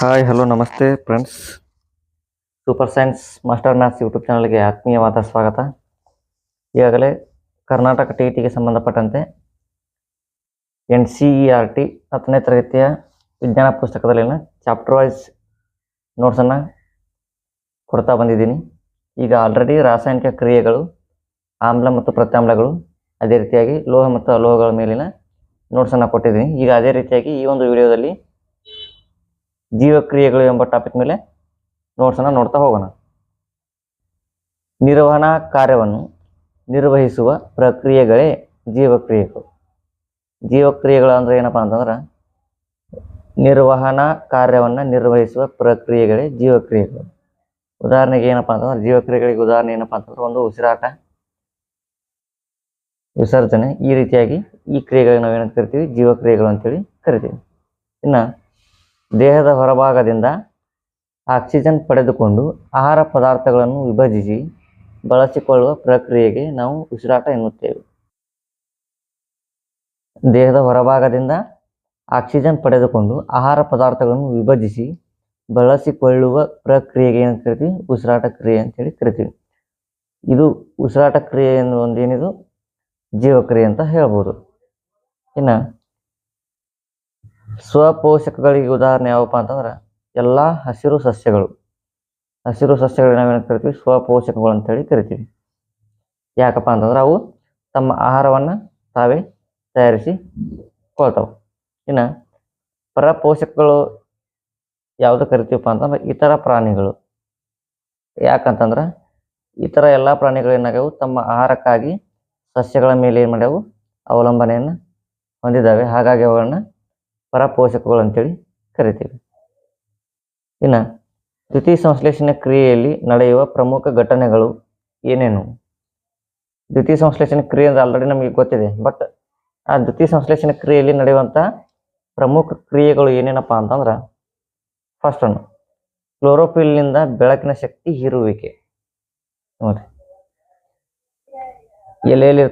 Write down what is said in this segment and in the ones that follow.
Hi hello ನಮಸ್ತೆ friends super science master maths YouTube ಚಾನಲ್ಗೆ ಆತ್ಮೀಯವಾದ ಸ್ವಾಗತ. ಈಗಾಗಲೇ ಕರ್ನಾಟಕ ಟಿ ಟಿಗೆ ಸಂಬಂಧಪಟ್ಟಂತೆ N C E R T ಹತ್ತನೇ ತರಗತಿಯ ವಿಜ್ಞಾನ ಪುಸ್ತಕದಲ್ಲಿನ ಚಾಪ್ಟರ್ ವೈಸ್ ನೋಟ್ಸನ್ನು ಕೊಡ್ತಾ ಬಂದಿದ್ದೀನಿ. ಈಗ ಆಲ್ರೆಡಿ ರಾಸಾಯನಿಕ ಕ್ರಿಯೆಗಳು, ಆಮ್ಲ ಮತ್ತು ಪ್ರತ್ಯಾಮ್ಲಗಳು, ಅದೇ ರೀತಿಯಾಗಿ ಲೋಹ ಮತ್ತು ಅಲೋಹಗಳ ಮೇಲಿನ ನೋಟ್ಸನ್ನು ಕೊಟ್ಟಿದ್ದೀನಿ. ಈಗ ಅದೇ ರೀತಿಯಾಗಿ ಈ ಒಂದು ವಿಡಿಯೋದಲ್ಲಿ ಜೀವಕ್ರಿಯೆಗಳು ಎಂಬ ಟಾಪಿಕ್ ಮೇಲೆ ನೋಟ್ಸನ್ನು ನೋಡ್ತಾ ಹೋಗೋಣ. ನಿರ್ವಹಣಾ ಕಾರ್ಯವನ್ನು ನಿರ್ವಹಿಸುವ ಪ್ರಕ್ರಿಯೆಗಳೇ ಜೀವಕ್ರಿಯೆಗಳು. ಜೀವಕ್ರಿಯೆಗಳು ಅಂದರೆ ಏನಪ್ಪಾ ಅಂತಂದ್ರೆ ನಿರ್ವಹಣಾ ಕಾರ್ಯವನ್ನು ನಿರ್ವಹಿಸುವ ಪ್ರಕ್ರಿಯೆಗಳೇ ಜೀವಕ್ರಿಯೆಗಳು. ಉದಾಹರಣೆಗೆ ಏನಪ್ಪಾ ಅಂತಂದ್ರೆ ಜೀವಕ್ರಿಯೆಗಳಿಗೆ ಉದಾಹರಣೆ ಏನಪ್ಪಾ ಅಂತಂದ್ರೆ ಒಂದು ಉಸಿರಾಟ, ವಿಸರ್ಜನೆ ಈ ರೀತಿಯಾಗಿ ಈ ಕ್ರಿಯೆಗಳಿಗೆ ನಾವೇನಂತ ಕರಿತೀವಿ? ಜೀವಕ್ರಿಯೆಗಳು ಅಂತೇಳಿ ಕರಿತೀವಿ. ಇನ್ನು ದೇಹದ ಹೊರಭಾಗದಿಂದ ಆಕ್ಸಿಜನ್ ಪಡೆದುಕೊಂಡು ಆಹಾರ ಪದಾರ್ಥಗಳನ್ನು ವಿಭಜಿಸಿ ಬಳಸಿಕೊಳ್ಳುವ ಪ್ರಕ್ರಿಯೆಗೆ ನಾವು ಉಸಿರಾಟ ಎನ್ನುತ್ತೇವೆ. ದೇಹದ ಹೊರಭಾಗದಿಂದ ಆಕ್ಸಿಜನ್ ಪಡೆದುಕೊಂಡು ಆಹಾರ ಪದಾರ್ಥಗಳನ್ನು ವಿಭಜಿಸಿ ಬಳಸಿಕೊಳ್ಳುವ ಪ್ರಕ್ರಿಯೆಗೆ ಏನು ಕರಿತೀವಿ? ಉಸಿರಾಟ ಕ್ರಿಯೆ ಅಂತೇಳಿ ಕರಿತೀವಿ. ಇದು ಉಸಿರಾಟ ಕ್ರಿಯೆ ಎನ್ನುವ ಒಂದು ಏನಿದು ಜೀವಕ್ರಿಯೆ ಅಂತ ಹೇಳ್ಬೋದು. ಇನ್ನು ಸ್ವಪೋಷಕಗಳಿಗೆ ಉದಾಹರಣೆ ಯಾವಪ್ಪ ಅಂತಂದ್ರೆ, ಎಲ್ಲ ಹಸಿರು ಸಸ್ಯಗಳು. ಹಸಿರು ಸಸ್ಯಗಳು ನಾವೇನು ಕರಿತೀವಿ? ಸ್ವಪೋಷಕಗಳು ಅಂತೇಳಿ ಕರಿತೀವಿ. ಯಾಕಪ್ಪ ಅಂತಂದ್ರೆ ಅವು ತಮ್ಮ ಆಹಾರವನ್ನು ತಾವೇ ತಯಾರಿಸಿ ಕೊಳ್ತಾವೆ. ಇನ್ನು ಪರಪೋಷಕಗಳು ಯಾವುದು ಕರಿತೀವಪ್ಪ ಅಂತಂದ್ರೆ, ಇತರ ಪ್ರಾಣಿಗಳು. ಯಾಕಂತಂದ್ರೆ, ಇತರ ಎಲ್ಲ ಪ್ರಾಣಿಗಳು ಏನಾಗ್ಯವು? ತಮ್ಮ ಆಹಾರಕ್ಕಾಗಿ ಸಸ್ಯಗಳ ಮೇಲೆ ಏನು ಮಾಡ್ಯಾವು? ಅವಲಂಬನೆಯನ್ನು ಹೊಂದಿದ್ದಾವೆ. ಹಾಗಾಗಿ ಅವುಗಳನ್ನ ಪರಪೋಷಕಗಳು ಅಂತೇಳಿ ಕರಿತೀವಿ. ಇನ್ನು ದ್ವಿತೀಯ ಸಂಶ್ಲೇಷಣೆ ಕ್ರಿಯೆಯಲ್ಲಿ ನಡೆಯುವ ಪ್ರಮುಖ ಘಟನೆಗಳು ಏನೇನು? ದ್ವಿತೀಯ ಸಂಶ್ಲೇಷಣೆ ಕ್ರಿಯೆ ಅಂದ್ರೆ ಆಲ್ರೆಡಿ ನಮಗೆ ಗೊತ್ತಿದೆ ಬಟ್ ಆ ದ್ವಿತೀಯ ಸಂಶ್ಲೇಷಣೆ ಕ್ರಿಯೆಯಲ್ಲಿ ನಡೆಯುವಂಥ ಪ್ರಮುಖ ಕ್ರಿಯೆಗಳು ಏನೇನಪ್ಪ ಅಂತಂದ್ರೆ ಫಸ್ಟ್ ಒನ್ ಕ್ಲೋರೋಫಿಲ್ನಿಂದ ಬೆಳಕಿನ ಶಕ್ತಿ ಹೀರುವಿಕೆ. ನೋಡಿ ಎಲೆಯಲ್ಲಿ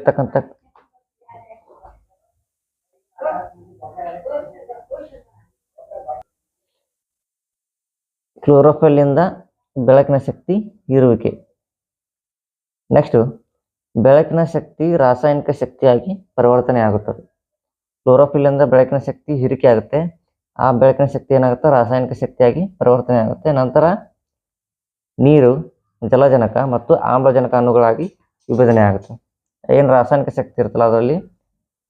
ಕ್ಲೋರೋಫಿಲ್ನಿಂದ ಬೆಳಕಿನ ಶಕ್ತಿ ಹೀರುವಿಕೆ ನೆಕ್ಸ್ಟು ಬೆಳಕಿನ ಶಕ್ತಿ ರಾಸಾಯನಿಕ ಶಕ್ತಿಯಾಗಿ ಪರಿವರ್ತನೆ ಆಗುತ್ತದೆ. ಕ್ಲೋರೋಫಿಲ್ಲಿಂದ ಬೆಳಕಿನ ಶಕ್ತಿ ಹೀರಿಕೆ ಆಗುತ್ತೆ. ಆ ಬೆಳಕಿನ ಶಕ್ತಿ ಏನಾಗುತ್ತೆ? ರಾಸಾಯನಿಕ ಶಕ್ತಿಯಾಗಿ ಪರಿವರ್ತನೆ ಆಗುತ್ತೆ. ನಂತರ ನೀರು, ಜಲಜನಕ ಮತ್ತು ಆಮ್ಲಜನಕ ಅಣುಗಳಾಗಿ ವಿಭಜನೆ ಆಗುತ್ತೆ. ಏನು ರಾಸಾಯನಿಕ ಶಕ್ತಿ ಇರುತ್ತಲ್ಲ ಅದರಲ್ಲಿ?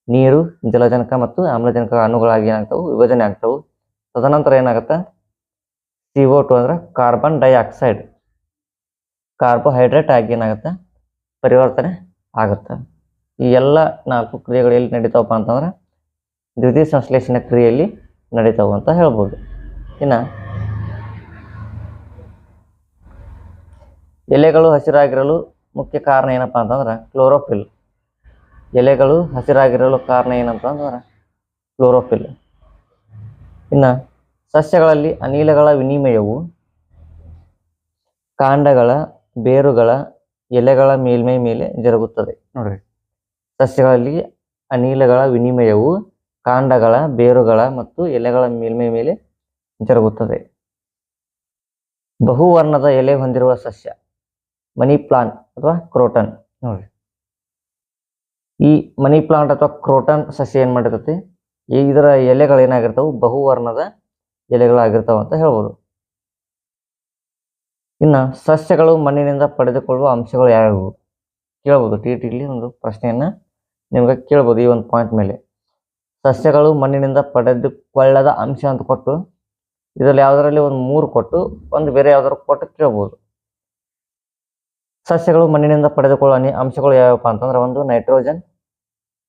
ನೀರು, ಜಲಜನಕ ಮತ್ತು ಆಮ್ಲಜನಕ ಅಣುಗಳಾಗಿ ಏನಾಗ್ತವೆ? ವಿಭಜನೆ ಆಗ್ತವೆ. ತದನಂತರ ಏನಾಗುತ್ತೆ? ಸಿ ಓ ಟು ಅಂದ್ರೆ ಕಾರ್ಬನ್ ಡೈಆಕ್ಸೈಡ್ ಕಾರ್ಬೋಹೈಡ್ರೇಟ್ ಆಗಿ ಏನಾಗುತ್ತೆ? ಪರಿವರ್ತನೆ ಆಗುತ್ತೆ. ಈ ಎಲ್ಲ ನಾಲ್ಕು ಕ್ರಿಯೆಗಳು ಎಲ್ಲಿ ನಡೀತಾವಪ್ಪ ಅಂತಂದ್ರೆ ದ್ವಿತೀಯ ಸಂಶ್ಲೇಷಣೆ ಕ್ರಿಯೆಯಲ್ಲಿ ನಡೀತಾವೆ ಅಂತ ಹೇಳ್ಬೋದು. ಇನ್ನು ಎಲೆಗಳು ಹಸಿರಾಗಿರಲು ಮುಖ್ಯ ಕಾರಣ ಏನಪ್ಪ ಅಂತಂದ್ರೆ ಕ್ಲೋರೋಫಿಲ್ ಎಲೆಗಳು ಹಸಿರಾಗಿರಲು ಕಾರಣ ಏನಪ್ಪ ಅಂತಂದ್ರೆ ಕ್ಲೋರೋಫಿಲ್ ಇನ್ನು ಸಸ್ಯಗಳಲ್ಲಿ ಅನಿಲಗಳ ವಿನಿಮಯವು ಕಾಂಡಗಳ ಬೇರುಗಳ ಎಲೆಗಳ ಮೇಲ್ಮೈ ಮೇಲೆ ಜರುಗುತ್ತದೆ. ನೋಡ್ರಿ. ಸಸ್ಯಗಳಲ್ಲಿ ಅನಿಲಗಳ ವಿನಿಮಯವು ಕಾಂಡಗಳ ಬೇರುಗಳ ಮತ್ತು ಎಲೆಗಳ ಮೇಲ್ಮೈ ಮೇಲೆ ಜರುಗುತ್ತದೆ. ಬಹುವರ್ಣದ ಎಲೆ ಹೊಂದಿರುವ ಸಸ್ಯ ಮನಿ ಪ್ಲಾಂಟ್ ಅಥವಾ ಕ್ರೋಟನ್. ನೋಡ್ರಿ. ಈ ಮನಿ ಪ್ಲಾಂಟ್ ಅಥವಾ ಕ್ರೋಟನ್ ಸಸ್ಯ ಏನ್ ಮಾಡಿರ್ತತಿ? ಇದರ ಎಲೆಗಳು ಏನಾಗಿರ್ತಾವು ಬಹುವರ್ಣದ ಎಲೆಗಳಾಗಿರ್ತಾವ ಅಂತ ಹೇಳ್ಬೋದು. ಇನ್ನು ಸಸ್ಯಗಳು ಮಣ್ಣಿನಿಂದ ಪಡೆದುಕೊಳ್ಳುವ ಅಂಶಗಳು ಯಾವ್ಯಾವು? ಕೇಳ್ಬೋದು. ಟಿ ಟಿಲಿ ಒಂದು ಪ್ರಶ್ನೆಯನ್ನ ನಿಮ್ಗೆ ಕೇಳ್ಬೋದು ಈ ಒಂದು ಪಾಯಿಂಟ್ ಮೇಲೆ. ಸಸ್ಯಗಳು ಮಣ್ಣಿನಿಂದ ಪಡೆದುಕೊಳ್ಳದ ಅಂಶ ಅಂತ ಕೊಟ್ಟು, ಇದರಲ್ಲಿ ಯಾವುದರಲ್ಲಿ ಒಂದು ಮೂರು ಕೊಟ್ಟು, ಒಂದು ಬೇರೆ ಯಾವ್ದಾದ್ರು ಕೊಟ್ಟು ಕೇಳ್ಬೋದು. ಸಸ್ಯಗಳು ಮಣ್ಣಿನಿಂದ ಪಡೆದುಕೊಳ್ಳುವ ಅನಿ, ಅಂಶಗಳು ಯಾವ್ಯಾವಪ್ಪ ಅಂತಂದ್ರೆ ಒಂದು ನೈಟ್ರೋಜನ್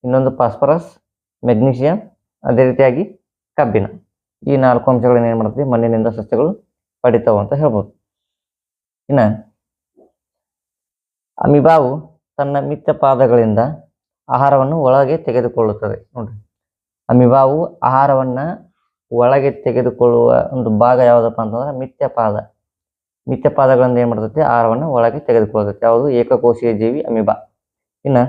ಇನ್ನೊಂದು ಫಾಸ್ಫರಸ್ ಮೆಗ್ನೀಷಿಯಂ ಅದೇ ರೀತಿಯಾಗಿ ಕಬ್ಬಿಣ. ಈ ನಾಲ್ಕು ಅಂಶಗಳನ್ನ ಏನು ಮಾಡ್ತೀವಿ? ಮಣ್ಣಿನಿಂದ ಸಸ್ಯಗಳು ಪಡಿತಾವ ಅಂತ ಹೇಳ್ಬೋದು. ಇನ್ನು ಅಮಿಬಾವು ತನ್ನ ಮಿಥ್ಯ ಪಾದಗಳಿಂದ ಆಹಾರವನ್ನು ಒಳಗೆ ತೆಗೆದುಕೊಳ್ಳುತ್ತದೆ. ನೋಡ್ರಿ. ಅಮಿಬಾವು ಆಹಾರವನ್ನ ಒಳಗೆ ತೆಗೆದುಕೊಳ್ಳುವ ಒಂದು ಭಾಗ ಯಾವುದಪ್ಪ ಅಂತಂದ್ರೆ ಮಿಥ್ಯ ಪಾದ. ಮಿಥ್ಯ ಪಾದಗಳಿಂದ ಏನು ಮಾಡ್ತೈತಿ? ಆಹಾರವನ್ನು ಒಳಗೆ ತೆಗೆದುಕೊಳ್ಳುತ್ತೆ ಯಾವುದು? ಏಕಕೋಶೀಯ ಜೀವಿ ಅಮಿಬಾ. ಇನ್ನು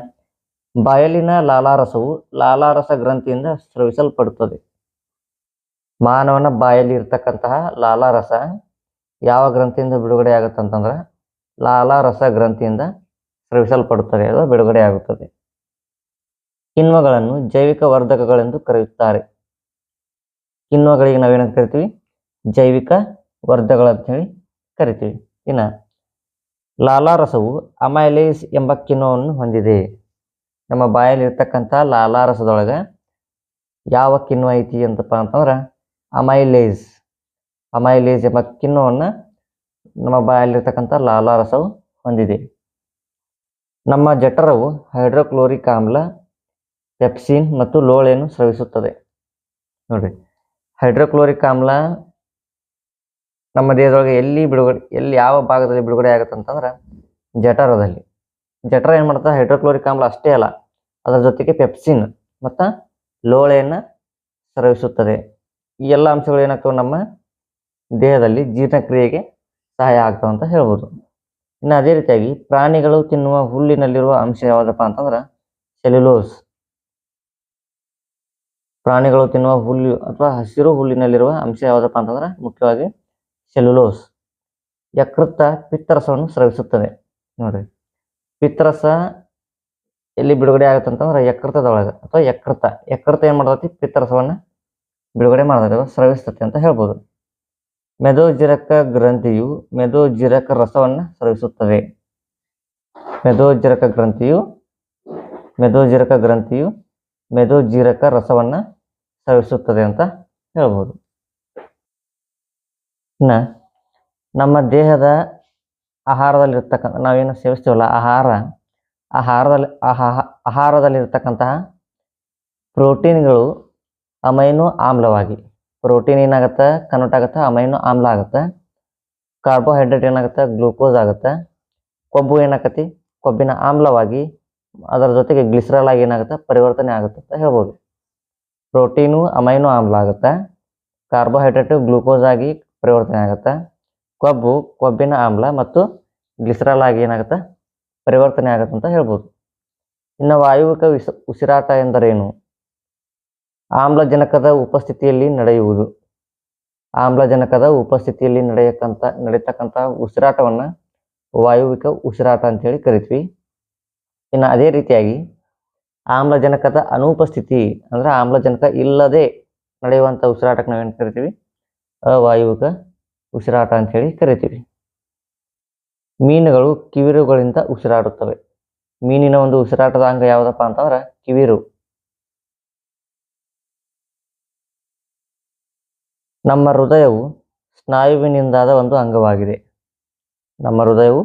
ಬಯಲಿನ ಲಾಲಾರಸವು ಲಾಲಾರಸ ಗ್ರಂಥಿಯಿಂದ ಸ್ರವಿಸಲ್ಪಡುತ್ತದೆ. ಮಾನವನ ಬಾಯಲ್ಲಿ ಇರ್ತಕ್ಕಂತಹ ಲಾಲಾರಸ ಯಾವ ಗ್ರಂಥಿಯಿಂದ ಬಿಡುಗಡೆ ಆಗುತ್ತಂತಂದ್ರೆ ಲಾಲಾರಸ ಗ್ರಂಥಿಯಿಂದ ಸ್ರವಿಸಲ್ಪಡುತ್ತದೆ, ಅದು ಬಿಡುಗಡೆ ಆಗುತ್ತದೆ. ಕಿಣ್ವಗಳನ್ನು ಜೈವಿಕ ವರ್ಧಕಗಳೆಂದು ಕರೆಯುತ್ತಾರೆ. ಕಿಣ್ವಗಳಿಗೆ ನಾವೇನಂತ ಕರಿತೀವಿ? ಜೈವಿಕ ವರ್ಧಗಳಂತ ಹೇಳಿ ಕರಿತೀವಿ. ಲಾಲಾ ಲಾಲಾರಸವು ಅಮೈಲೇಸ್ ಎಂಬ ಕಿಣ್ವವನ್ನು ಹೊಂದಿದೆ. ನಮ್ಮ ಬಾಯಲ್ಲಿ ಇರ್ತಕ್ಕಂಥ ಲಾಲಾರಸದೊಳಗೆ ಯಾವ ಕಿಣ್ವ ಐತಿ ಅಂತಪ್ಪ ಅಂತಂದ್ರೆ ಅಮೈಲೇಸ್. ಅಮೈಲೇಸ್ ಎಂಬ ಕಿಣ್ವವನ್ನು ನಮ್ಮ ಬಾಯಲ್ಲಿರ್ತಕ್ಕಂಥ ಲಾಲಾರಸವು ಹೊಂದಿದೆ. ನಮ್ಮ ಜಠರವು ಹೈಡ್ರೋಕ್ಲೋರಿಕ್ ಆಮ್ಲ ಪೆಪ್ಸಿನ್ ಮತ್ತು ಲೋಳೆಯನ್ನು ಸ್ರವಿಸುತ್ತದೆ. ನೋಡ್ರಿ, ಹೈಡ್ರೋಕ್ಲೋರಿಕ್ ಆಮ್ಲ ನಮ್ಮ ದೇಹದೊಳಗೆ ಎಲ್ಲಿ ಬಿಡುಗಡೆ, ಎಲ್ಲಿ ಯಾವ ಭಾಗದಲ್ಲಿ ಬಿಡುಗಡೆ ಆಗುತ್ತೆ ಅಂತಂದ್ರೆ ಜಠರದಲ್ಲಿ. ಜಠರ ಏನು ಮಾಡ್ತಾರೆ ಹೈಡ್ರೋಕ್ಲೋರಿಕ್ ಆಮ್ಲ ಅಷ್ಟೇ ಅಲ್ಲ, ಅದರ ಜೊತೆಗೆ ಪೆಪ್ಸಿನ್ ಮತ್ತು ಲೋಳೆಯನ್ನು ಸ್ರವಿಸುತ್ತದೆ. ಈ ಎಲ್ಲ ಅಂಶಗಳು ಏನಾಗ್ತವೆ ನಮ್ಮ ದೇಹದಲ್ಲಿ ಜೀರ್ಣಕ್ರಿಯೆಗೆ ಸಹಾಯ ಆಗ್ತವೆ ಅಂತ ಹೇಳ್ಬೋದು. ಇನ್ನು ಅದೇ ರೀತಿಯಾಗಿ ಪ್ರಾಣಿಗಳು ತಿನ್ನುವ ಹುಲ್ಲಿನಲ್ಲಿರುವ ಅಂಶ ಯಾವುದಪ್ಪ ಅಂತಂದ್ರೆ ಸೆಲ್ಯುಲೋಸ್. ಪ್ರಾಣಿಗಳು ತಿನ್ನುವ ಹುಲ್ಲು ಅಥವಾ ಹಸಿರು ಹುಲ್ಲಿನಲ್ಲಿರುವ ಅಂಶ ಯಾವುದಪ್ಪ ಅಂತಂದ್ರೆ ಮುಖ್ಯವಾಗಿ ಸೆಲ್ಯುಲೋಸ್. ಯಕೃತ್ತ ಪಿತ್ತರಸವನ್ನು ಸ್ರವಿಸುತ್ತದೆ. ನೋಡ್ರಿ. ಪಿತ್ತರಸ ಎಲ್ಲಿ ಬಿಡುಗಡೆ ಆಗುತ್ತೆ ಅಂತಂದ್ರೆ ಯಕೃತದೊಳಗೆ ಅಥವಾ ಯಕೃತ. ಯಕೃತ ಏನು ಮಾಡ್ತೈತಿ? ಪಿತ್ತರಸವನ್ನು ಬಿಡುಗಡೆ ಮಾಡಿದಾಗ ಸ್ರವಿಸ್ತೈತಿ ಅಂತ ಹೇಳ್ಬೋದು. ಮೆದೋಜಿರಕ ಗ್ರಂಥಿಯು ಮೆದೋಜಿರಕ ರಸವನ್ನು ಸ್ರವಿಸುತ್ತದೆ. ಮೆದೋಜಿರಕ ಗ್ರಂಥಿಯು ಮೆದೋಜಿರಕ ಗ್ರಂಥಿಯು ಮೆದೋಜಿರಕ ರಸವನ್ನು ಸ್ರವಿಸುತ್ತದೆ ಅಂತ ಹೇಳ್ಬೋದು. ಇನ್ನು ನಮ್ಮ ದೇಹದ ಆಹಾರದಲ್ಲಿರ್ತಕ್ಕಂಥ, ನಾವೇನು ಸೇವಿಸ್ತೀವಲ್ಲ, ಆಹಾರ, ಆಹಾರದಲ್ಲಿ, ಆಹಾ, ಆಹಾರದಲ್ಲಿರ್ತಕ್ಕಂತಹ ಪ್ರೋಟೀನ್ಗಳು ಅಮೈನೋ ಆಮ್ಲವಾಗಿ. ಪ್ರೋಟೀನ್ ಏನಾಗುತ್ತೆ? ಕನ್ವರ್ಟ್ ಆಗುತ್ತೆ, ಅಮೈನೋ ಆಮ್ಲ ಆಗುತ್ತೆ. ಕಾರ್ಬೋಹೈಡ್ರೇಟ್ ಏನಾಗುತ್ತೆ? ಗ್ಲೂಕೋಸ್ ಆಗುತ್ತೆ. ಕೊಬ್ಬು ಏನಾಕತಿ? ಕೊಬ್ಬಿನ ಆಮ್ಲವಾಗಿ, ಅದರ ಜೊತೆಗೆ ಗ್ಲಿಸರಲ್ ಆಗಿ ಏನಾಗುತ್ತೆ? ಪರಿವರ್ತನೆ ಆಗುತ್ತೆ ಅಂತ ಹೇಳ್ಬೋದು. ಪ್ರೋಟೀನು, ಅಮೈನೋ ಆಮ್ಲ ಆಗುತ್ತೆ. ಕಾರ್ಬೋಹೈಡ್ರೇಟು ಗ್ಲೂಕೋಸ್ ಆಗಿ ಪರಿವರ್ತನೆ ಆಗುತ್ತೆ. ಕೊಬ್ಬು, ಕೊಬ್ಬಿನ ಆಮ್ಲ ಮತ್ತು ಗ್ಲಿಸರಲ್ ಆಗಿ ಏನಾಗುತ್ತೆ? ಪರಿವರ್ತನೆ ಆಗುತ್ತೆ ಅಂತ ಹೇಳ್ಬೋದು. ಇನ್ನು ವಾಯುವಿಕ ಉಸಿರಾಟ ಎಂದರೇನು? ಆಮ್ಲಜನಕದ ಉಪಸ್ಥಿತಿಯಲ್ಲಿ ನಡೆಯುವುದು. ಆಮ್ಲಜನಕದ ಉಪಸ್ಥಿತಿಯಲ್ಲಿ ನಡೆಯಕ್ಕಂಥ ನಡೀತಕ್ಕಂಥ ಉಸಿರಾಟವನ್ನು ವಾಯುವಿಕ ಉಸಿರಾಟ ಅಂತೇಳಿ ಕರಿತೀವಿ. ಇನ್ನು ಅದೇ ರೀತಿಯಾಗಿ ಆಮ್ಲಜನಕದ ಅನುಪಸ್ಥಿತಿ ಅಂದರೆ ಆಮ್ಲಜನಕ ಇಲ್ಲದೆ ನಡೆಯುವಂಥ ಉಸಿರಾಟಕ್ಕೆ ನಾವೇನು ಕರಿತೀವಿ? ಅವಾಯುವಿಕ ಉಸಿರಾಟ ಅಂಥೇಳಿ ಕರಿತೀವಿ. ಮೀನುಗಳು ಕಿವಿರುಗಳಿಂದ ಉಸಿರಾಡುತ್ತವೆ. ಮೀನಿನ ಒಂದು ಉಸಿರಾಟದ ಅಂಗ ಯಾವುದಪ್ಪ ಅಂತಂದ್ರೆ ಕಿವಿರು. ನಮ್ಮ ಹೃದಯವು ಸ್ನಾಯುವಿನಿಂದಾದ ಒಂದು ಅಂಗವಾಗಿದೆ. ನಮ್ಮ ಹೃದಯವು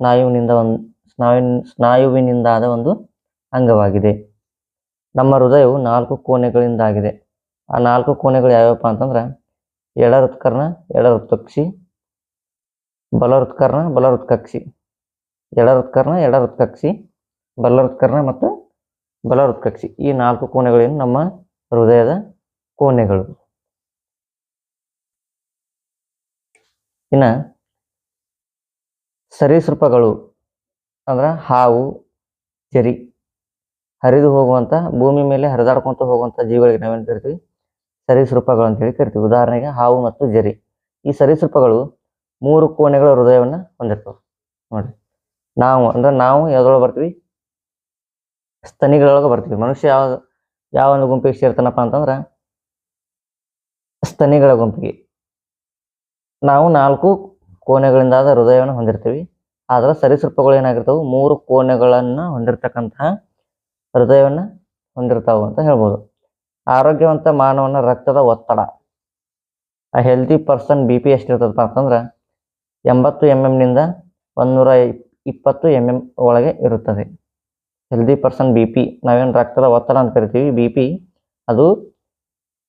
ಸ್ನಾಯುವಿನಿಂದ ಒಂದು ಸ್ನಾಯುವಿನ ಸ್ನಾಯುವಿನಿಂದಾದ ಒಂದು ಅಂಗವಾಗಿದೆ. ನಮ್ಮ ಹೃದಯವು ನಾಲ್ಕು ಕೋಣೆಗಳಿಂದಾಗಿದೆ ಆ ನಾಲ್ಕು ಕೋಣೆಗಳು ಯಾವ್ಯಾವಪ್ಪ ಅಂತಂದ್ರೆ ಎಡ ಹೃತ್ಕರ್ಣ ಎಡ ಹೃತ್ಕಕ್ಷಿ ಬಲ ಹೃತ್ಕರ್ಣ ಬಲ ಹೃತ್ಕಕ್ಷಿ ಎಡ ಹೃತ್ಕರ್ಣ ಎಡ ಹೃತ್ಕಕ್ಷಿ ಬಲ ಹೃತ್ಕರ್ಣ ಮತ್ತು ಬಲ ಹೃತ್ಕಕ್ಷಿ ಈ ನಾಲ್ಕು ಕೋಣೆಗಳೇನು ನಮ್ಮ ಹೃದಯದ ಕೋಣೆಗಳು. ಇನ್ನು ಸರೀಸೃಪಗಳು ಅಂದ್ರೆ ಹಾವು, ಜರಿ ಹರಿದು ಹೋಗುವಂಥ ಭೂಮಿ ಮೇಲೆ ಹರಿದಾಡ್ಕೊಂತ ಹೋಗುವಂಥ ಜೀವಿಗಳಿಗೆ ನಾವೇನು ಕರಿತೀವಿ? ಸರೀಸೃಪಗಳು ಅಂತೇಳಿ ಕರಿತೀವಿ. ಉದಾಹರಣೆಗೆ ಹಾವು ಮತ್ತು ಜರಿ. ಈ ಸರೀಸೃಪಗಳು ಮೂರು ಕೋಣೆಗಳ ಹೃದಯವನ್ನು ಹೊಂದಿರ್ತವೆ. ನೋಡಿ ನಾವು ಅಂದ್ರೆ ನಾವು ಯಾವ್ದೊಳಗೆ ಬರ್ತೀವಿ? ಸ್ತನಿಗಳೊಳಗೆ ಬರ್ತೀವಿ. ಮನುಷ್ಯ ಯಾವ ಯಾವ ಒಂದು ಗುಂಪಿಗೆ ಸೇರ್ತಾನಪ್ಪ ಅಂತಂದ್ರೆ ಸ್ತನಿಗಳ ಗುಂಪಿಗೆ. ನಾವು ನಾಲ್ಕು ಕೋಣೆಗಳಿಂದಾದ ಹೃದಯವನ್ನು ಹೊಂದಿರ್ತೀವಿ. ಆದ್ರೆ ಸರೀಸೃಪಗಳು ಏನಾಗಿರ್ತವೆ? ಮೂರು ಕೋಣೆಗಳನ್ನು ಹೊಂದಿರತಕ್ಕಂತಹ ಹೃದಯವನ್ನು ಹೊಂದಿರ್ತಾವೆ ಅಂತ ಹೇಳ್ಬೋದು. ಆರೋಗ್ಯವಂತ ಮಾನವನ ರಕ್ತದ ಒತ್ತಡ. ಆ ಹೆಲ್ದಿ ಪರ್ಸನ್ ಬಿ ಪಿ ಎಷ್ಟಿರ್ತದಪ್ಪ ಅಂತಂದ್ರೆ ಎಂಬತ್ತು ಎಂ ಎಮ್ನಿಂದ ಒಂದೂರ ಇಪ್ಪತ್ತು ಎಂ ಎಂ ಒಳಗೆ ಇರುತ್ತದೆ. ಹೆಲ್ದಿ ಪರ್ಸನ್ ಬಿ ಪಿ ನಾವೇನು ರಕ್ತದ ಒತ್ತಡ ಅಂತ ಕರಿತೀವಿ? ಬಿ ಪಿ ಅದು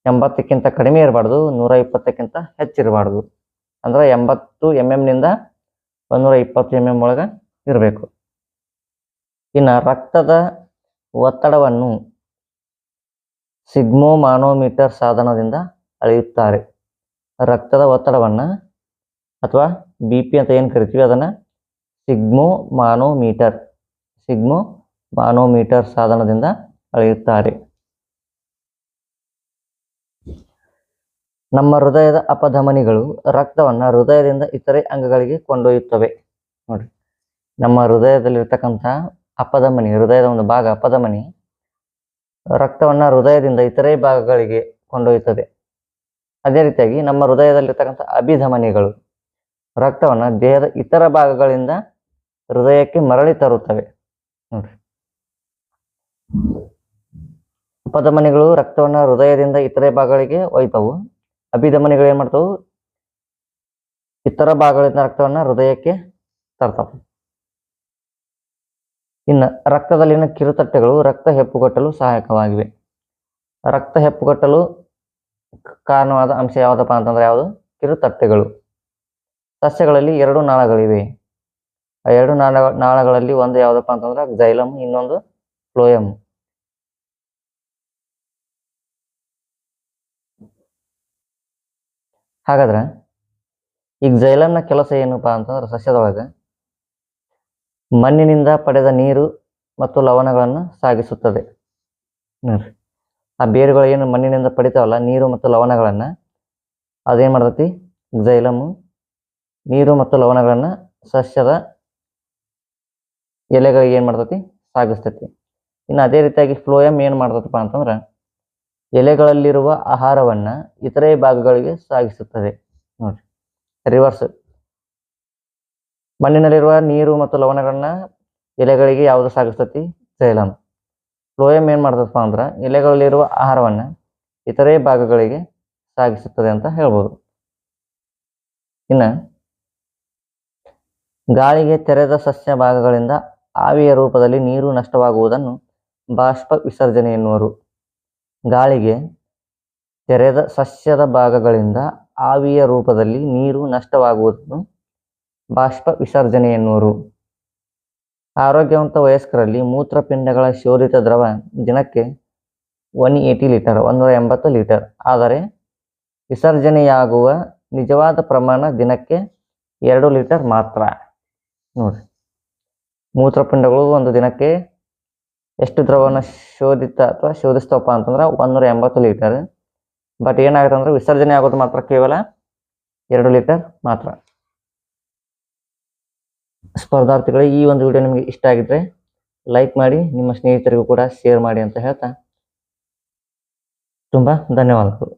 ಎಂಬತ್ತಕ್ಕಿಂತ ಕಡಿಮೆ ಇರಬಾರ್ದು, ನೂರ ಇಪ್ಪತ್ತಕ್ಕಿಂತ ಹೆಚ್ಚಿರಬಾರ್ದು. ಅಂದ್ರೆ ಎಂಬತ್ತು ಎಂ ಎಮ್ನಿಂದ ಒಂದೂರ ಇಪ್ಪತ್ತು ಎಂ ಎಂ ಒಳಗೆ ಇರಬೇಕು. ಇನ್ನು ರಕ್ತದ ಒತ್ತಡವನ್ನು ಸಿಗ್ಮೋ ಮಾನೋಮೀಟರ್ ಸಾಧನದಿಂದ ಅಳೆಯುತ್ತಾರೆ. ರಕ್ತದ ಒತ್ತಡವನ್ನು ಅಥವಾ ಬಿ ಪಿ ಅಂತ ಏನು ಕರಿತೀವಿ ಅದನ್ನು? ಸಿಗ್ಮೋ ಮಾನೋಮೀಟರ್. ಸಿಗ್ಮೋ ಮಾನೋಮೀಟರ್ ಸಾಧನದಿಂದ ಅಳೆಯುತ್ತಾರೆ. ನಮ್ಮ ಹೃದಯದ ಅಪಧಮನಿಗಳು ರಕ್ತವನ್ನು ಹೃದಯದಿಂದ ಇತರೆ ಅಂಗಗಳಿಗೆ ಕೊಂಡೊಯ್ಯುತ್ತವೆ. ನೋಡಿ ನಮ್ಮ ಹೃದಯದಲ್ಲಿರ್ತಕ್ಕಂಥ ಅಪಧಮನಿ, ಹೃದಯದ ಒಂದು ಭಾಗ ಅಪಧಮನಿ, ರಕ್ತವನ್ನು ಹೃದಯದಿಂದ ಇತರೆ ಭಾಗಗಳಿಗೆ ಕೊಂಡೊಯ್ಯುತ್ತದೆ. ಅದೇ ರೀತಿಯಾಗಿ ನಮ್ಮ ಹೃದಯದಲ್ಲಿರ್ತಕ್ಕಂಥ ಅಭಿಧಮನಿಗಳು ರಕ್ತವನ್ನು ದೇಹದ ಇತರ ಭಾಗಗಳಿಂದ ಹೃದಯಕ್ಕೆ ಮರಳಿ ತರುತ್ತವೆ. ನೋಡ್ರಿ. ಅಪಧಮನಿಗಳು ರಕ್ತವನ್ನು ಹೃದಯದಿಂದ ಇತರೆ ಭಾಗಗಳಿಗೆ ಒಯ್ತವು. ಅಭಿಧಮನಿಗಳು ಏನ್ ಮಾಡ್ತಾವು? ಇತರ ಭಾಗಗಳಿಂದ ರಕ್ತವನ್ನ ಹೃದಯಕ್ಕೆ ತರ್ತಾವ. ಇನ್ನ ರಕ್ತದಲ್ಲಿನ ಕಿರುತಟ್ಟೆಗಳು ರಕ್ತ ಹೆಪ್ಪುಗಟ್ಟಲು ಸಹಾಯಕವಾಗಿವೆ. ರಕ್ತ ಹೆಪ್ಪುಗಟ್ಟಲು ಕಾರಣವಾದ ಅಂಶ ಯಾವುದಪ್ಪ ಅಂತಂದ್ರೆ ಯಾವುದು? ಕಿರುತಟ್ಟೆಗಳು. ಸಸ್ಯಗಳಲ್ಲಿ ಎರಡು ನಾಳಗಳಿವೆ. ಆ ಎರಡು ನಾಳ, ನಾಳಗಳಲ್ಲಿ ಒಂದು ಯಾವುದಪ್ಪ ಅಂತಂದ್ರೆ ಜೈಲಮ್ ಇನ್ನೊಂದು ಫ್ಲೋಯಮ್ ಹಾಗಾದ್ರೆ ಈಗ ಜೈಲಮ್ನ ಕೆಲಸ ಏನಪ್ಪ ಅಂತಂದ್ರೆ ಸಸ್ಯದೊಳಗೆ ಮಣ್ಣಿನಿಂದ ಪಡೆದ ನೀರು ಮತ್ತು ಲವಣಗಳನ್ನು ಸಾಗಿಸುತ್ತದೆ. ಆ ಬೇರುಗಳು ಏನು ಮಣ್ಣಿನಿಂದ ಪಡಿತಾವಲ್ಲ, ನೀರು ಮತ್ತು ಲವಣಗಳನ್ನು, ಅದೇನು ಮಾಡ್ತೈತಿ? ಜೈಲಮು, ನೀರು ಮತ್ತು ಲವಣಗಳನ್ನು ಸಸ್ಯದ ಎಲೆಗಳಿಗೆ ಏನು ಮಾಡ್ತೈತಿ? ಸಾಗಿಸ್ತೈತಿ. ಇನ್ನು ಅದೇ ರೀತಿಯಾಗಿ ಫ್ಲೋಯಮ್ ಏನು ಮಾಡ್ತೈತಪ್ಪ ಅಂತಂದ್ರೆ ಎಲೆಗಳಲ್ಲಿರುವ ಆಹಾರವನ್ನ ಇತರೆ ಭಾಗಗಳಿಗೆ ಸಾಗಿಸುತ್ತದೆ. ನೋಡ್ರಿ ರಿವರ್ಸ್ ಮಣ್ಣಿನಲ್ಲಿರುವ ನೀರು ಮತ್ತು ಲವಣಗಳನ್ನ ಎಲೆಗಳಿಗೆ ಯಾವುದು ಸಾಗಿಸ್ತತಿ? ಜೈಲಮ್ ಫ್ಲೋಯಮ್ ಏನ್ ಮಾಡ್ತದಪ್ಪ ಅಂದ್ರೆ, ಎಲೆಗಳಲ್ಲಿರುವ ಆಹಾರವನ್ನ ಇತರೆ ಭಾಗಗಳಿಗೆ ಸಾಗಿಸುತ್ತದೆ ಅಂತ ಹೇಳ್ಬೋದು. ಇನ್ನ, ಗಾಳಿಗೆ ತೆರೆದ ಸಸ್ಯ ಭಾಗಗಳಿಂದ ಆವಿಯ ರೂಪದಲ್ಲಿ ನೀರು ನಷ್ಟವಾಗುವುದನ್ನು ಬಾಷ್ಪ ವಿಸರ್ಜನೆ ಎನ್ನುವರು. ಗಾಳಿಗೆ ತೆರೆದ ಸಸ್ಯದ ಭಾಗಗಳಿಂದ ಆವಿಯ ರೂಪದಲ್ಲಿ ನೀರು ನಷ್ಟವಾಗುವುದನ್ನು ಬಾಷ್ಪ ವಿಸರ್ಜನೆ ಎನ್ನುವರು. ಆರೋಗ್ಯವಂತ ವಯಸ್ಕರಲ್ಲಿ ಮೂತ್ರಪಿಂಡಗಳ ಶೋಧಿತ ದ್ರವ ದಿನಕ್ಕೆ ಒನ್ ಏಯ್ಟಿ ಲೀಟರ್ ಒಂದೂರ ಎಂಬತ್ತು ಲೀಟರ್ ಆದರೆ ವಿಸರ್ಜನೆಯಾಗುವ ನಿಜವಾದ ಪ್ರಮಾಣ ದಿನಕ್ಕೆ ಎರಡು ಲೀಟರ್ ಮಾತ್ರ. ನೋಡಿ. ಮೂತ್ರಪಿಂಡಗಳು ಒಂದು ದಿನಕ್ಕೆ ಎಷ್ಟು ದ್ರವವನ್ನು ಶೋಧಿತ ಅಥವಾ ಶೋಧಿಸ್ತವಪ್ಪ ಅಂತಂದ್ರೆ ಒಂದೂರ ಎಂಬತ್ತು ಲೀಟರ್. ಬಟ್ ಏನಾಗುತ್ತೆ ಅಂದ್ರೆ ವಿಸರ್ಜನೆ ಆಗೋದು ಮಾತ್ರ ಕೇವಲ ಎರಡು ಲೀಟರ್ ಮಾತ್ರ. ಸ್ಪರ್ಧಾರ್ಥಿಗಳೇ, ಈ ಒಂದು ವಿಡಿಯೋ ನಿಮಗೆ ಇಷ್ಟ ಆಗಿದ್ರೆ ಲೈಕ್ ಮಾಡಿ, ನಿಮ್ಮ ಸ್ನೇಹಿತರಿಗೂ ಕೂಡ ಶೇರ್ ಮಾಡಿ ಅಂತ ಹೇಳ್ತಾ ತುಂಬಾ ಧನ್ಯವಾದಗಳು.